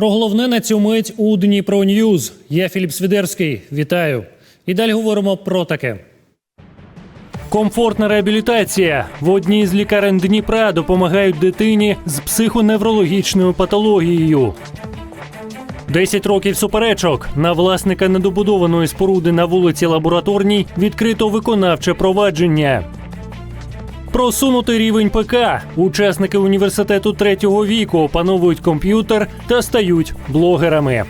Про головне на цю мить у Дніпро Ньюз. Я Філіп Свідерський. Вітаю. І далі говоримо про таке. Комфортна реабілітація в одній з лікарень Дніпра допомагають дитині з психоневрологічною патологією. 10 років суперечок на власника недобудованої споруди на вулиці Лабораторній відкрито виконавче провадження. Просунутий рівень ПК. Учасники університету третього віку опановують комп'ютер та стають блогерами.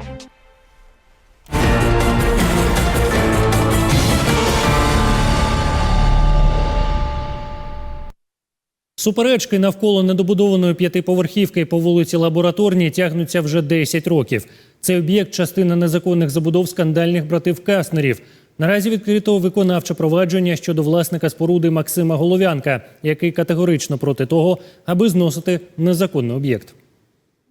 Суперечки навколо недобудованої п'ятиповерхівки по вулиці Лабораторній тягнуться вже 10 років. Цей об'єкт частина незаконних забудов скандальних братів Каснерів. Наразі відкрито виконавче провадження щодо власника споруди Максима Головянка, який категорично проти того, аби зносити незаконний об'єкт.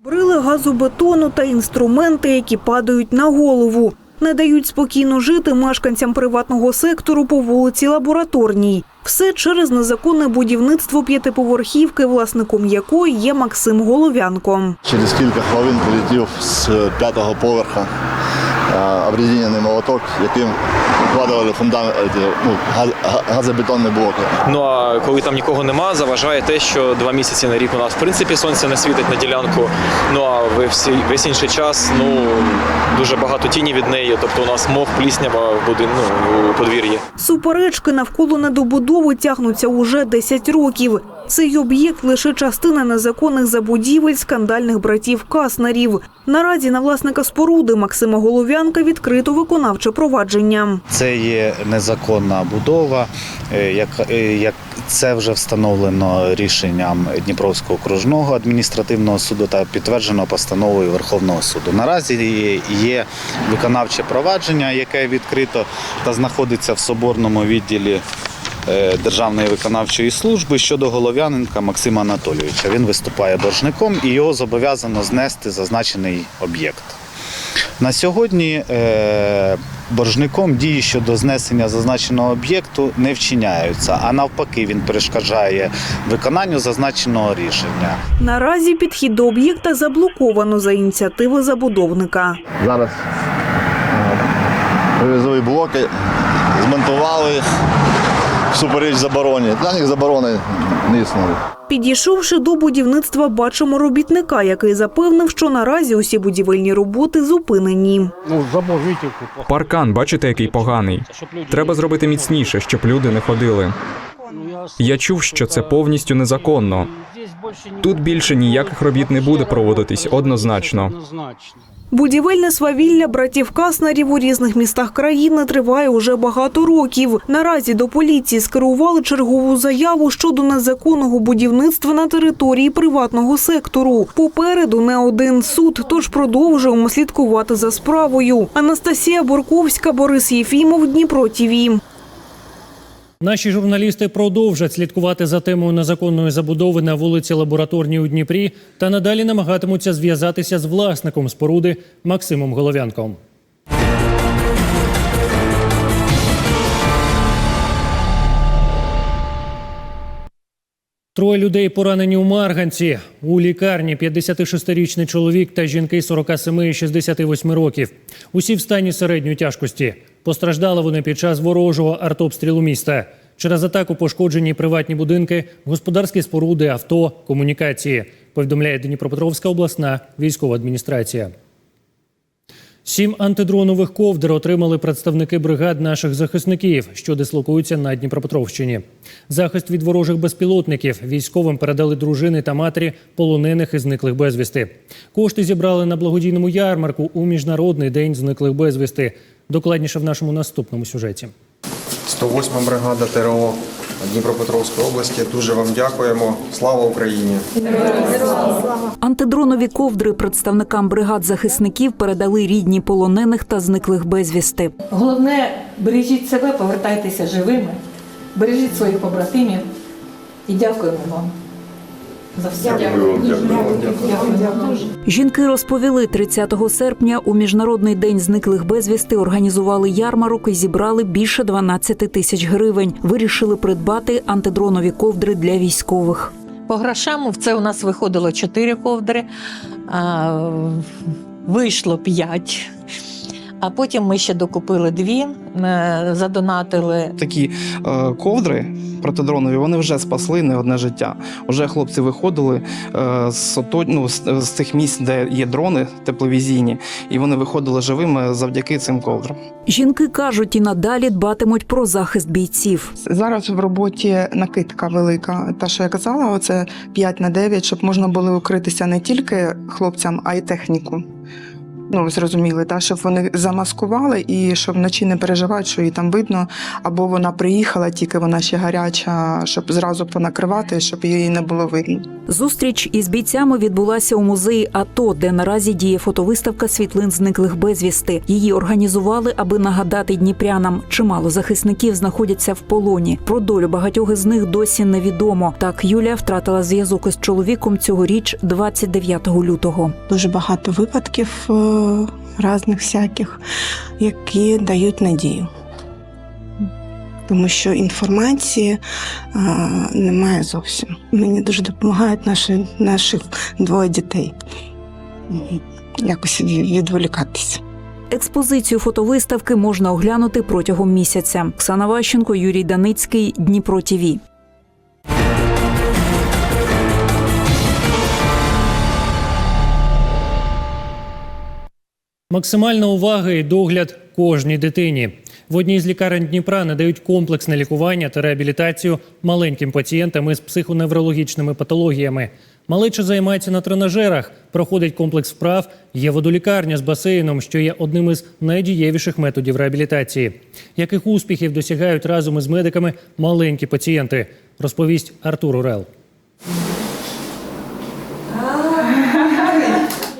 Брили газобетону та інструменти, які падають на голову. Не дають спокійно жити мешканцям приватного сектору по вулиці Лабораторній. Все через незаконне будівництво п'ятиповерхівки, власником якої є Максим Головянко. Через кілька хвилин прилетів з п'ятого поверха е, обрізінений молоток, яким вкладали фундамент, е, ну, газобетонні блоки. Ну а коли там нікого нема, заважає те, що два місяці на рік у нас в принципі сонце не світить на ділянку. Ну а ви всі весь інший час ну дуже багато тіні від неї. Тобто у нас мох, пліснява в будин, ну, у подвір'ї. Суперечки навколо недобудови тягнуться уже 10 років. Цей об'єкт лише частина незаконних забудівель скандальних братів Каснерів. Наразі на власника споруди Максима Головянка відкрито виконавче провадження. Це є незаконна будова, е, як, е, як це вже встановлено рішенням Дніпровського окружного адміністративного суду та підтверджено постановою Верховного суду. Наразі є виконавче провадження, яке відкрито та знаходиться в соборному відділі. е, Державної виконавчої служби щодо голов'яненка Максима Анатолійовича. Він виступає боржником і його зобов'язано знести зазначений об'єкт. На сьогодні е, боржником дії щодо знесення зазначеного об'єкту не вчиняються, а навпаки, він перешкоджає виконанню зазначеного рішення. Наразі підхід до об'єкта заблоковано за ініціативи забудовника. Зараз е, привезли блоки, змонтували їх всупереч забороні. Для них заборони не існує. Підійшовши до будівництва, бачимо робітника, який запевнив, що наразі усі будівельні роботи зупинені. Паркан, бачите, який поганий. Треба зробити міцніше, щоб люди не ходили. Я чув, що це повністю незаконно. Тут більше ніяких робіт не буде проводитись однозначно. Будівельне свавілля братів Каснарів у різних містах країни триває уже багато років. Наразі до поліції скерували чергову заяву щодо незаконного будівництва на території приватного сектору. Попереду не один суд, тож продовжуємо слідкувати за справою. Анастасія Борковська, Борис Єфімов, Дніпро ТІВІ. Наші журналісти продовжать слідкувати за темою незаконної забудови на вулиці Лабораторній у Дніпрі та надалі намагатимуться зв'язатися з власником споруди Максимом Головянком. Троє людей поранені у Марганці. У лікарні 56-річний чоловік та жінки 47 і 68 років. Усі в стані середньої тяжкості. Постраждали вони під час ворожого артобстрілу міста. Через атаку пошкоджені приватні будинки, господарські споруди, авто, комунікації. Повідомляє Дніпропетровська обласна військова адміністрація. Сім антидронових ковдр отримали представники бригад наших захисників, що дислокуються на Дніпропетровщині. Захист від ворожих безпілотників військовим передали дружини та матері полонених і зниклих безвісти. Кошти зібрали на благодійному ярмарку у міжнародний день зниклих безвісти. Докладніше в нашому наступному сюжеті. 108 бригада ТРО Дніпропетровської області. Дуже вам дякуємо. Слава Україні! Антидронові ковдри представникам бригад захисників передали рідні полонених та зниклих безвісти. Головне, бережіть себе, повертайтеся живими, бережіть своїх побратимів і дякуємо вам за все. Дякую вам. Дякую. Жінки розповіли, 30 серпня у міжнародний день зниклих безвісти організували ярмарок і зібрали більше 12 тисяч гривень. Вирішили придбати антидронові ковдри для військових. По грошам це у нас виходило 4 ковдри. А вийшло п'ять. А потім ми ще докупили дві, е, задонатили такі е, ковдри протидронові вони вже спасли не одне життя. Уже хлопці виходили е, з, ото- ну, з, з тих місць, де є дрони тепловізійні, і вони виходили живими завдяки цим ковдрам. Жінки кажуть, і надалі дбатимуть про захист бійців. Зараз в роботі накидка велика. Та, що я казала, оце 5 на 9, щоб можна було укритися не тільки хлопцям, а й техніку. Ну, зрозуміли, та, щоб вони замаскували і щоб вночі не переживати, що її там видно, або вона приїхала, тільки вона ще гаряча, щоб зразу понакривати, щоб її не було видно. Зустріч із бійцями відбулася у музеї АТО, де наразі діє фотовиставка світлин зниклих безвісти. Її організували, аби нагадати дніпрянам. Чимало захисників знаходяться в полоні. Про долю багатьох із них досі невідомо. Так Юлія втратила зв'язок із чоловіком цьогоріч, 29 лютого. Дуже багато випадків різних всяких, які дають надію. Тому що інформації е, немає зовсім. Мені дуже допомагають наші, наших двоє дітей. Якось від- відволікатися. Експозицію фотовиставки можна оглянути протягом місяця. Оксана Ващенко, Юрій Даницький, Дніпро ТІВІ. Максимальна увага і догляд кожній дитині. В одній з лікарень Дніпра надають комплексне лікування та реабілітацію маленьким пацієнтам із психоневрологічними патологіями. Малеча займається на тренажерах, проходить комплекс вправ. Є водолікарня з басейном, що є одним із найдієвіших методів реабілітації. Яких успіхів досягають разом із медиками маленькі пацієнти, розповість Артур Орел.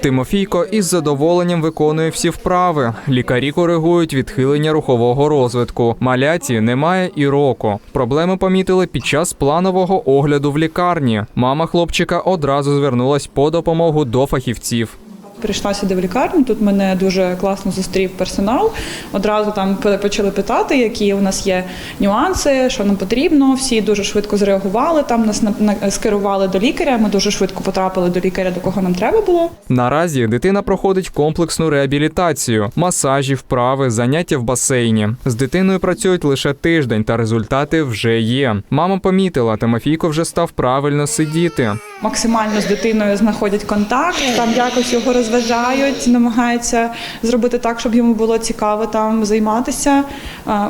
Тимофійко із задоволенням виконує всі вправи. Лікарі коригують відхилення рухового розвитку. Маляці немає і року. Проблеми помітили під час планового огляду в лікарні. Мама хлопчика одразу звернулась по допомогу до фахівців. Прийшла сюди в лікарню. Тут мене дуже класно зустрів персонал. Одразу там почали питати, які у нас є нюанси, що нам потрібно. Всі дуже швидко зреагували. Там нас на, на- скерували до лікаря. Ми дуже швидко потрапили до лікаря, до кого нам треба було. Наразі дитина проходить комплексну реабілітацію, масажі, вправи, заняття в басейні. З дитиною працюють лише тиждень, та результати вже є. Мама помітила, Тимофійко вже став правильно сидіти. Максимально з дитиною знаходять контакт, там якось його розважають, намагаються зробити так, щоб йому було цікаво там займатися.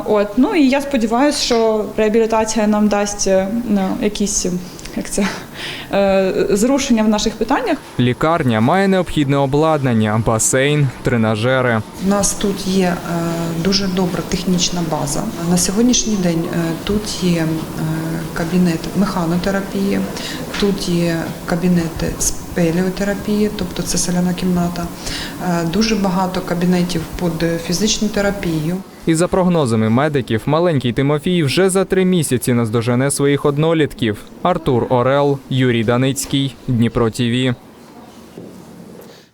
От ну і я сподіваюся, що реабілітація нам дасть е, ну, якісь як це е, зрушення в наших питаннях. Лікарня має необхідне обладнання, басейн, тренажери. У нас тут є е, дуже добра технічна база. На сьогоднішній день тут є кабінет механотерапії, тут є кабінети спеліотерапії, тобто це соляна кімната. Е, Дуже багато кабінетів під фізичну терапію. І за прогнозами медиків, маленький Тимофій вже за три місяці наздожене своїх однолітків. Артур Орел, Юрій Даницький, Дніпро ТІВІ.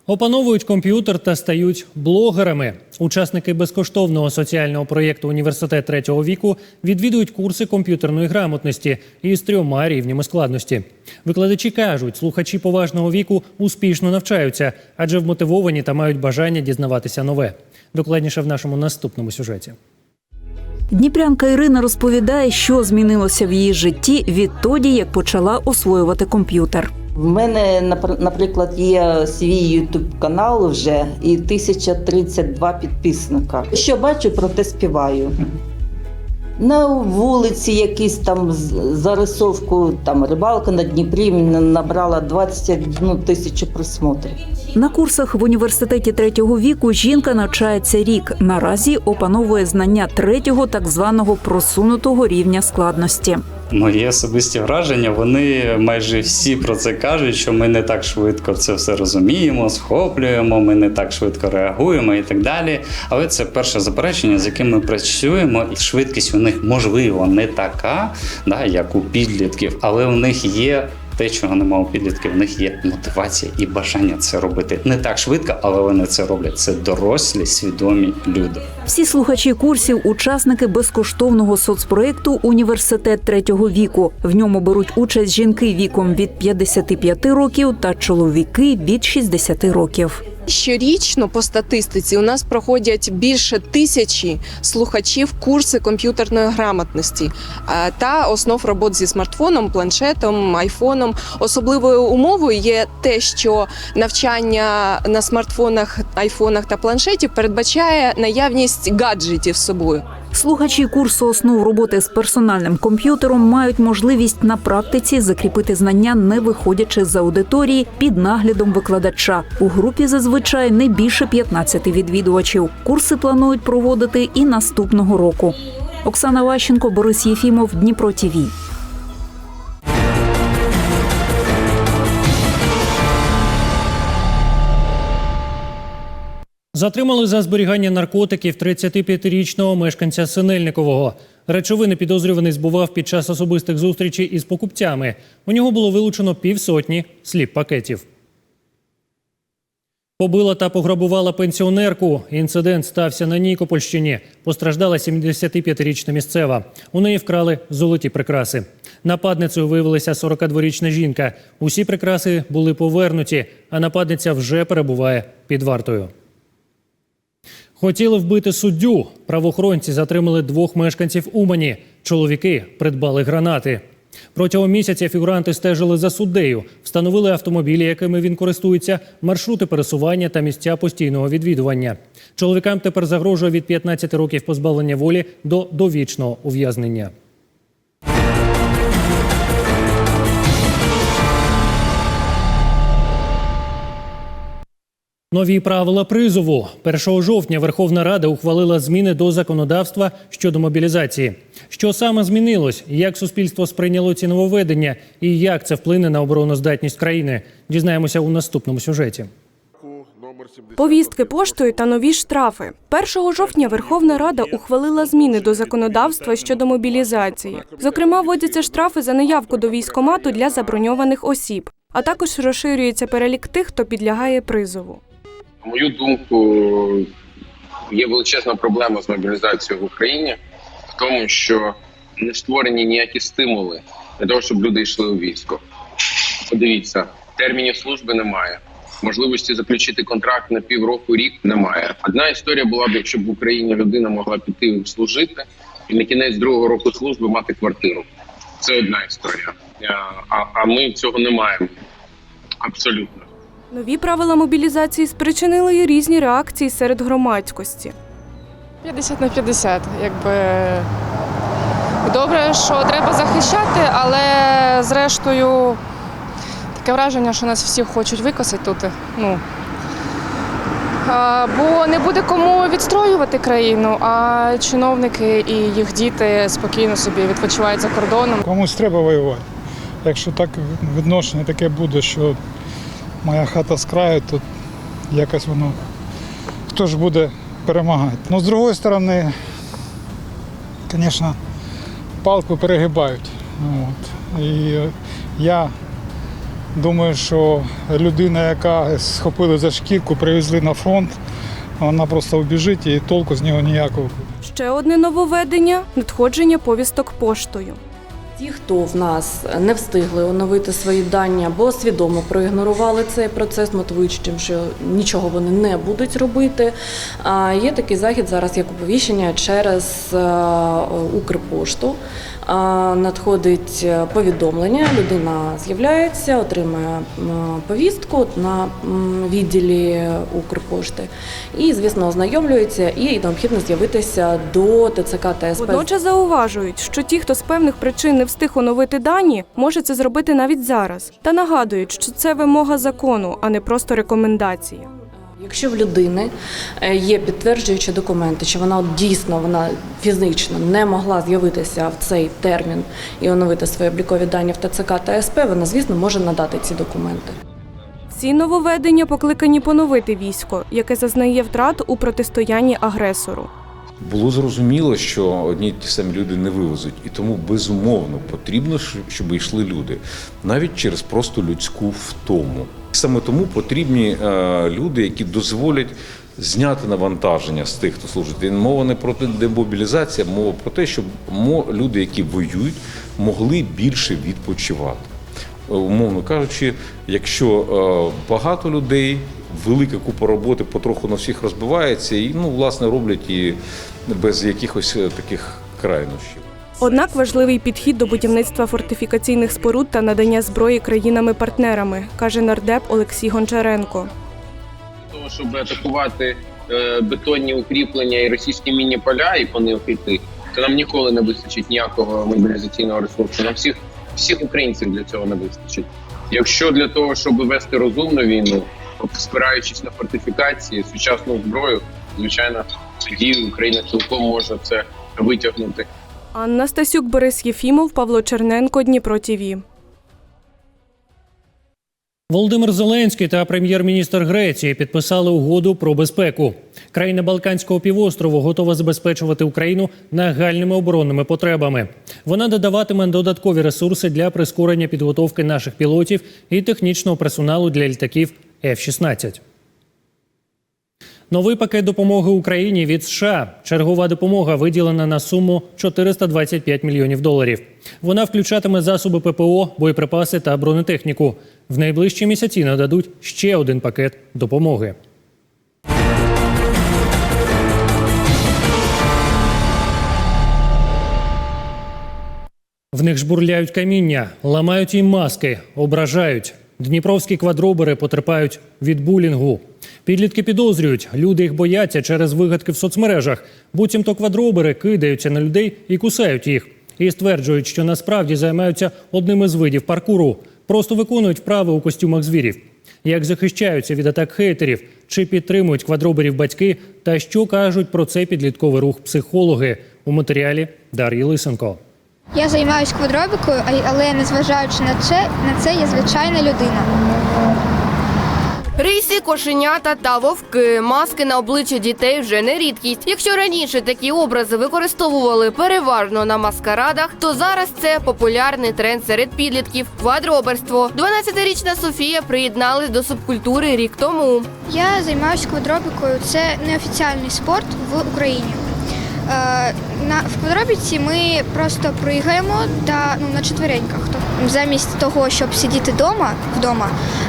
Опановують комп'ютер та стають блогерами. Учасники безкоштовного соціального проєкту Університет третього віку відвідують курси комп'ютерної грамотності із трьома рівнями складності. Викладачі кажуть, слухачі поважного віку успішно навчаються, адже вмотивовані та мають бажання дізнаватися нове. Докладніше в нашому наступному сюжеті. Дніпрянка Ірина розповідає, що змінилося в її житті відтоді, як почала освоювати комп'ютер. В мене, напр- наприклад, є свій ютуб канал вже і 1032 підписника. Що бачу, про те співаю. На вулиці якісь там зарисовку, там рибалка на Дніпрі набрала 21 тисячу просмотрів. На курсах в університеті третього віку жінка навчається рік. Наразі опановує знання третього, так званого просунутого рівня складності. Мої особисті враження, вони майже всі про це кажуть, що ми не так швидко це все розуміємо, схоплюємо, ми не так швидко реагуємо і так далі. Але це перше заперечення, з яким ми працюємо. І швидкість у них можливо не така, да, як у підлітків, але у них є. Те, чого немає у підлітків, в них є мотивація і бажання це робити не так швидко, але вони це роблять. Це дорослі, свідомі люди. Всі слухачі курсів учасники безкоштовного соцпроекту Університет третього віку. В ньому беруть участь жінки віком від 55 років та чоловіки від 60 років. Щорічно по статистиці у нас проходять більше тисячі слухачів курси комп'ютерної грамотності та основ робот зі смартфоном, планшетом, айфоном. Особливою умовою є те, що навчання на смартфонах, айфонах та планшетів передбачає наявність гаджетів з собою. Слухачі курсу основ роботи з персональним комп'ютером мають можливість на практиці закріпити знання, не виходячи з аудиторії під наглядом викладача. У групі зазвичай не більше 15 відвідувачів. Курси планують проводити і наступного року. Оксана Ващенко, Борис Єфімов, Дніпро ТІВІ. Затримали за зберігання наркотиків 35-річного мешканця Синельникового. Речовини підозрюваний збував під час особистих зустрічей із покупцями. У нього було вилучено півсотні сліп пакетів. Побила та пограбувала пенсіонерку. Інцидент стався на Нікопольщині. Постраждала 75-річна місцева. У неї вкрали золоті прикраси. Нападницею виявилася 42-річна жінка. Усі прикраси були повернуті, а нападниця вже перебуває під вартою. Хотіли вбити суддю. Правоохоронці затримали двох мешканців Умані. Чоловіки придбали гранати. Протягом місяця фігуранти стежили за суддею, встановили автомобілі, якими він користується, маршрути пересування та місця постійного відвідування. Чоловікам тепер загрожує від 15 років позбавлення волі до довічного ув'язнення. Нові правила призову 1 жовтня Верховна Рада ухвалила зміни до законодавства щодо мобілізації. Що саме змінилось, як суспільство сприйняло ці нововведення і як це вплине на обороноздатність країни? Дізнаємося у наступному сюжеті. Повістки поштою та нові штрафи. 1 жовтня Верховна Рада ухвалила зміни до законодавства щодо мобілізації. Зокрема, вводяться штрафи за неявку до військомату для заброньованих осіб, а також розширюється перелік тих, хто підлягає призову. Мою думку, є величезна проблема з мобілізацією в Україні в тому, що не створені ніякі стимули для того, щоб люди йшли у військо. Подивіться, термінів служби немає. Можливості заключити контракт на півроку рік немає. Одна історія була б, якщо б в Україні людина могла піти служити і на кінець другого року служби мати квартиру. Це одна історія. А, а ми цього не маємо абсолютно. Нові правила мобілізації спричинили й різні реакції серед громадськості. 50 на 50, якби добре, що треба захищати, але зрештою таке враження, що нас всіх хочуть викосити тут. Ну, бо не буде кому відстроювати країну, а чиновники і їх діти спокійно собі відпочивають за кордоном. Комусь треба воювати. Якщо так відношення таке буде, що моя хата з краю, то якось воно хто ж буде перемагати. Ну, з другої сторони, звісно, палку перегибають. От. І я думаю, що людина, яка схопили за шкірку, привезли на фронт, вона просто вбіжить і толку з нього ніякого. Ще одне нововведення надходження повісток поштою. Ті, хто в нас не встигли оновити свої дані або свідомо проігнорували цей процес, мотивуючи тим, що нічого вони не будуть робити. Є такий захід зараз, як оповіщення через е, Укрпошту. Надходить е, повідомлення, людина з'являється, отримує повістку на відділі Укрпошти і, звісно, ознайомлюється і необхідно з'явитися до ТЦК та. Водночас зауважують, що ті, хто з певних причин не встиг оновити дані, може це зробити навіть зараз. Та нагадують, що це вимога закону, а не просто рекомендація. Якщо в людини е, є підтверджуючі документи, що вона дійсно вона фізично не могла з'явитися в цей термін і оновити свої облікові дані в ТЦК та СП, вона, звісно, може надати ці документи. Ці нововведення покликані поновити військо, яке зазнає втрат у протистоянні агресору. Було зрозуміло, що одні ті самі люди не вивезуть, і тому безумовно потрібно, щоб йшли люди, навіть через просто людську втому. Саме тому потрібні е, люди, які дозволять зняти навантаження з тих, хто служить. І мова не про демобілізацію, мова про те, щоб люди, які воюють, могли більше відпочивати. Е, Умовно кажучи, якщо е, багато людей велика купа роботи потроху на всіх розбивається, і ну, власне, роблять і без якихось е, таких крайнощів. Однак важливий підхід до будівництва фортифікаційних споруд та надання зброї країнами-партнерами, каже нардеп Олексій Гончаренко. того, щоб атакувати е, бетонні укріплення і російські мінні поля і по них йти, то нам ніколи не вистачить ніякого мобілізаційного ресурсу. Нам всіх всіх українців для цього не вистачить. Якщо для того, щоб вести розумну війну, спираючись на фортифікації, сучасну зброю, звичайно, тоді Україна цілком може це витягнути. Анна Стасюк, Борис Єфімов, Павло Черненко, Дніпро ТІВІ. Володимир Зеленський та прем'єр-міністр Греції підписали угоду про безпеку. Країна Балканського півострову готова забезпечувати Україну нагальними оборонними потребами. Вона додаватиме додаткові ресурси для прискорення підготовки наших пілотів і технічного персоналу для літаків F-16. Новий пакет допомоги Україні від США. Чергова допомога виділена на суму 425 мільйонів доларів. Вона включатиме засоби ППО, боєприпаси та бронетехніку. В найближчі місяці нададуть ще один пакет допомоги. В них жбурляють каміння, ламають їм маски, ображають. Дніпровські квадробери потерпають від булінгу. Підлітки підозрюють, люди їх бояться через вигадки в соцмережах. Буцімто квадробери кидаються на людей і кусають їх. І стверджують, що насправді займаються одним із видів паркуру. Просто виконують вправи у костюмах звірів. Як захищаються від атак хейтерів, чи підтримують квадроберів батьки, та що кажуть про цей підлітковий рух психологи у матеріалі Дар'ї Лисенко. Я займаюся квадробікою, але незважаючи на це, на це я звичайна людина. Риси, кошенята та вовки. Маски на обличчя дітей вже не рідкість. Якщо раніше такі образи використовували переважно на маскарадах, то зараз це популярний тренд серед підлітків квадроберство. 12-річна Софія приєдналась до субкультури рік тому. Я займаюся квадробікою. Це неофіціальний спорт в Україні. Е, на, в квадробіці ми просто пригаємо та, ну, на четвереньках. Тобто, замість того, щоб сидіти вдома, вдома,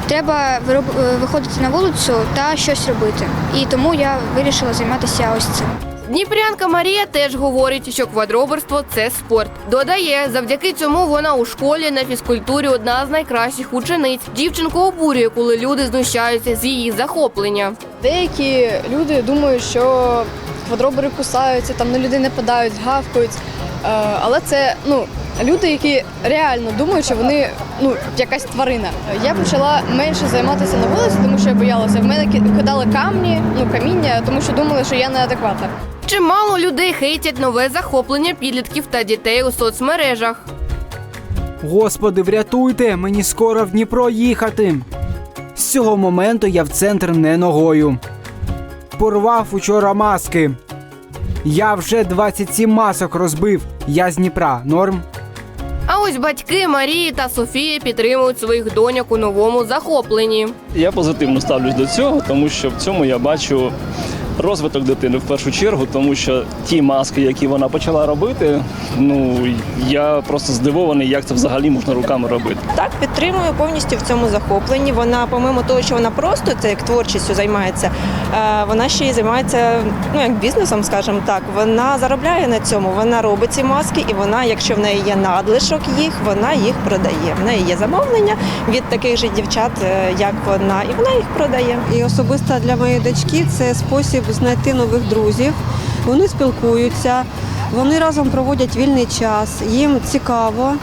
треба вироб- е, виходити на вулицю та щось робити. І тому я вирішила займатися ось цим. Дніпрянка Марія теж говорить, що квадроберство це спорт. Додає, завдяки цьому вона у школі на фізкультурі одна з найкращих учениць. Дівчинку обурює, коли люди знущаються з її захоплення. Деякі люди думають, що квадробери кусаються, там на людей нападають, гавкають. Е, Але це ну, люди, які реально думають, що вони ну, якась тварина. Я почала менше займатися на вулиці, тому що я боялася. В мене ки- кидали камні, ну каміння, тому що думали, що я неадекватна. Чимало людей хейтять нове захоплення підлітків та дітей у соцмережах. Господи, врятуйте, мені скоро в Дніпро їхати. З цього моменту я в центр не ногою. Порвав учора маски. Я вже 27 масок розбив. Я з Дніпра. Норм. А ось батьки Марії та Софії підтримують своїх доньок у новому захопленні. Я позитивно ставлюсь до цього, тому що в цьому я бачу розвиток дитини в першу чергу, тому що ті маски, які вона почала робити, ну я просто здивований, як це взагалі можна руками робити. Так, підтримую повністю в цьому захопленні. Вона, помимо того, що вона просто це як творчістю займається, е, вона ще й займається ну як бізнесом, скажімо так. Вона заробляє на цьому. Вона робить ці маски, і вона, якщо в неї є надлишок їх, вона їх продає. В неї є замовлення від таких же дівчат, е, як вона, і вона їх продає. І особисто для моєї дочки це спосіб знайти нових друзів. Вони спілкуються, вони разом проводять вільний час, їм цікаво.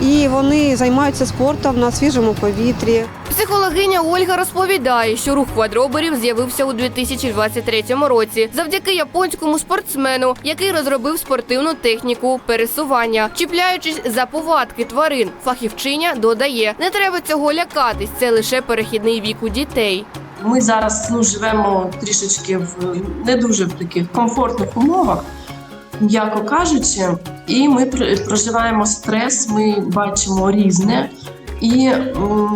І вони займаються спортом на свіжому повітрі. Психологиня Ольга розповідає, що рух квадроберів з'явився у 2023 році завдяки японському спортсмену, який розробив спортивну техніку пересування, чіпляючись за повадки тварин. Фахівчиня додає, не треба цього лякатись. Це лише перехідний вік у дітей. Ми зараз ну, живемо трішечки в не дуже в таких комфортних умовах, м'яко кажучи, і ми проживаємо стрес, ми бачимо різне і,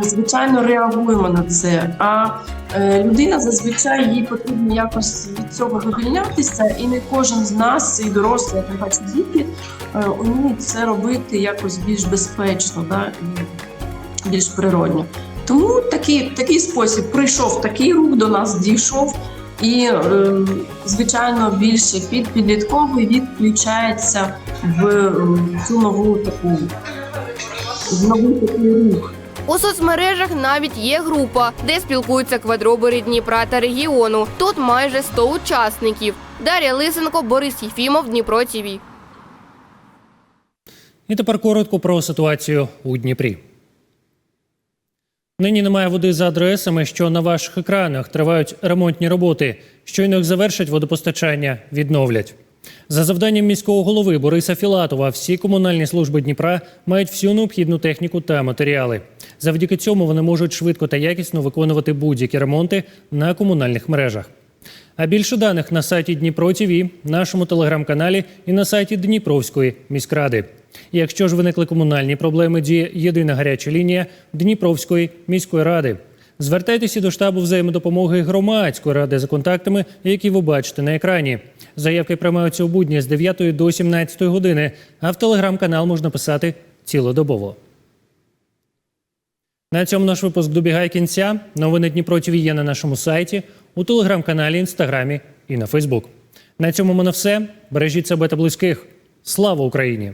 звичайно, реагуємо на це. А е, людина зазвичай їй потрібно якось від цього вивільнятися, і не кожен з нас, і дорослі, як бачу, діти, е, уміють це робити якось більш безпечно, да, більш природньо. Тому такий, такий спосіб прийшов такий рух до нас, дійшов. І, е, звичайно, більше під підлітковий вік включається в е, цю нову таку в новий такий рух. У соцмережах навіть є група, де спілкуються квадробери Дніпра та регіону. Тут майже 100 учасників. Дар'я Лисенко, Борис Єфімов, Дніпро ТІВІ. І тепер коротко про ситуацію у Дніпрі. Нині немає води за адресами, що на ваших екранах тривають ремонтні роботи. Щойно їх завершать водопостачання, відновлять. За завданням міського голови Бориса Філатова, всі комунальні служби Дніпра мають всю необхідну техніку та матеріали. Завдяки цьому вони можуть швидко та якісно виконувати будь-які ремонти на комунальних мережах. А більше даних на сайті Дніпро ТІВІ, нашому телеграм-каналі і на сайті Дніпровської міськради. Якщо ж виникли комунальні проблеми, діє єдина гаряча лінія Дніпровської міської ради. Звертайтеся до штабу взаємодопомоги громадської ради за контактами, які ви бачите на екрані. Заявки приймаються у будні з 9 до 17 години, а в телеграм-канал можна писати цілодобово. На цьому наш випуск добігає кінця. Новини Дніпро ТВ є на нашому сайті, у телеграм-каналі, інстаграмі і на Фейсбук. На цьому мене все. Бережіть себе та близьких. Слава Україні!